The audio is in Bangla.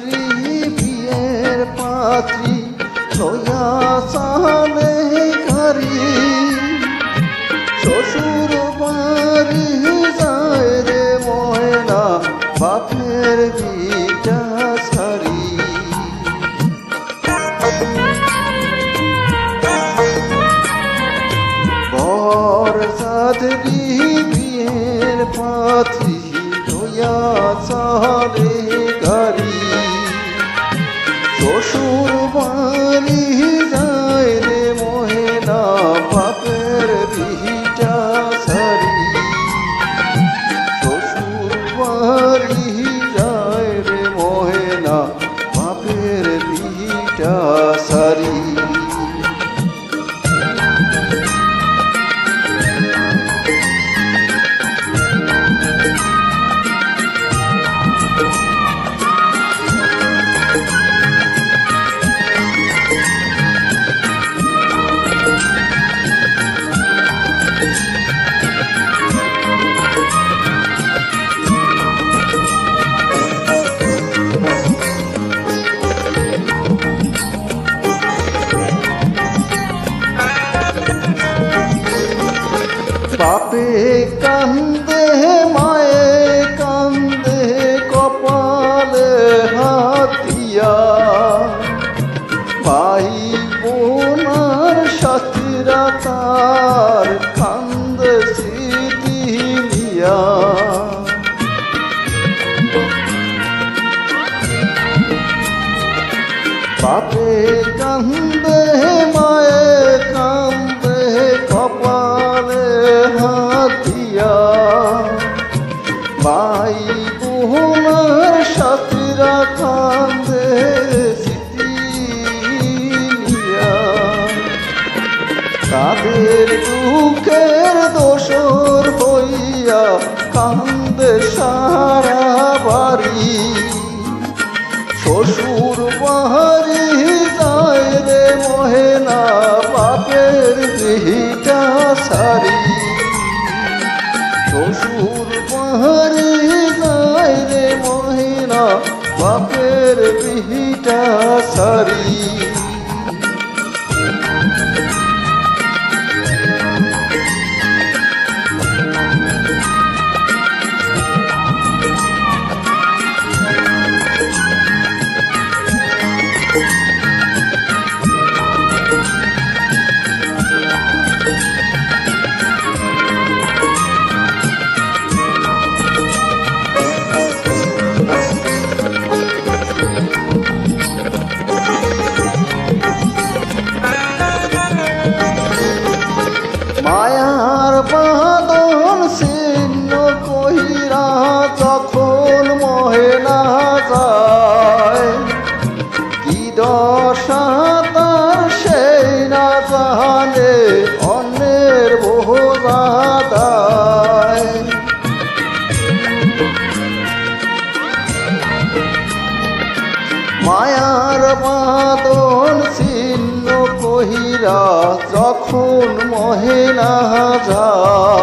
পাত্রী বিয়ের পাত্রী লয়া সালে কারি শ্বশুর বাড়ি যায় রে ময়না, বাপের বিটা সারি বর সাধরি বিয়ের পাত্রী লয়া যায় রে মহেনা পাপের বিহিটা সারি। শ্বশুর বাড়ি যায় রে মহেনা পাপের বিহিটা সারি। তার কান্দে স্মৃতি নিয়া। বাপে কান্দে মায়ে কান্দে কপালে হাতিয়া ভাই তাদের দুঃখের দোষর হইয়া কান্দে সারা বাড়ি। শ্বশুর বাহারি যায় রে মহেনা, বাপের দিহিটা সারি শ্বশুর বাহারি যায় রে মহেনা, বাপের বিহিটা সারি মায়ার মাতন ছিন্ন কহিরা যখন মহিলা যায়